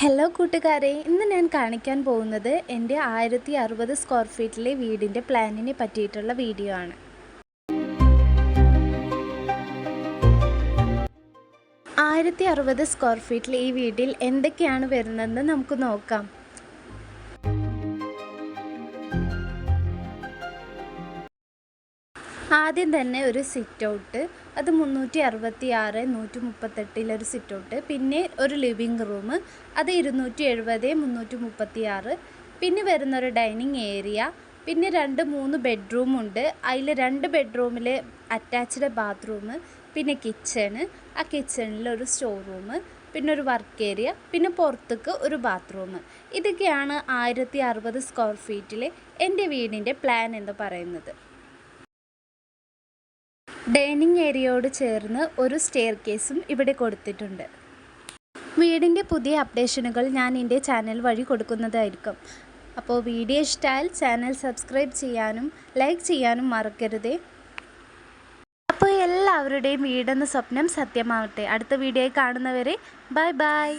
Hello കൂട്ടുകാരെ. ഇന്ന് ഞാൻ കാണിക്കാൻ പോകുന്നത് എന്റെ ആയിരത്തി അറുപത് സ്ക്വയർ ഫീറ്റിലെ വീടിന്റെ പ്ലാനിനെ പറ്റിയിട്ടുള്ള വീഡിയോ ആണ്. ആയിരത്തി അറുപത് സ്ക്വയർ ഫീറ്റിൽ ഈ വീട്ടിൽ എന്തൊക്കെയാണ് വരുന്നതെന്ന് നമുക്ക് നോക്കാം. ആദ്യം തന്നെ ഒരു സിറ്റ് ഔട്ട് അത് മുന്നൂറ്റി അറുപത്തി ആറ് നൂറ്റി മുപ്പത്തെട്ടിലൊരു സിറ്റ് ഔട്ട് പിന്നെ ഒരു ലിവിങ് റൂം അത് ഇരുന്നൂറ്റി എഴുപത് മുന്നൂറ്റി മുപ്പത്തി ആറ് പിന്നെ വരുന്ന ഒരു ഡൈനിങ് ഏരിയ പിന്നെ രണ്ട് മൂന്ന് ബെഡ്റൂം ഉണ്ട്. അതിൽ രണ്ട് ബെഡ്റൂമിൽ അറ്റാച്ച്ഡ് ബാത്റൂം പിന്നെ കിച്ചണ് ആ കിച്ചണിൽ ഒരു സ്റ്റോർ റൂം പിന്നെ ഒരു വർക്ക് ഏരിയ പിന്നെ പുറത്തേക്ക് ഒരു ബാത്റൂം ഇതൊക്കെയാണ് ആയിരത്തി അറുപത് സ്ക്വയർ ഫീറ്റിലെ എന്റെ വീടിന്റെ പ്ലാൻ എന്ന് പറയുന്നത്. ഡൈനിങ് ഏരിയയോട് ചേർന്ന് ഒരു സ്റ്റെയർ കേസും ഇവിടെ കൊടുത്തിട്ടുണ്ട്. വീടിന്റെ പുതിയ അപ്ഡേഷനുകൾ ഞാൻ എന്റെ ചാനൽ വഴി കൊടുക്കുന്നതായിരിക്കും. അപ്പോൾ വീഡിയോ ഇഷ്ടമായാൽ ചാനൽ സബ്സ്ക്രൈബ് ചെയ്യാനും ലൈക്ക് ചെയ്യാനും മറക്കരുതേ. അപ്പോൾ എല്ലാവരുടെയും വീടെന്ന സ്വപ്നം സത്യമാവട്ടെ. അടുത്ത വീഡിയോയിൽ കാണുന്നവരെ ബൈ ബൈ.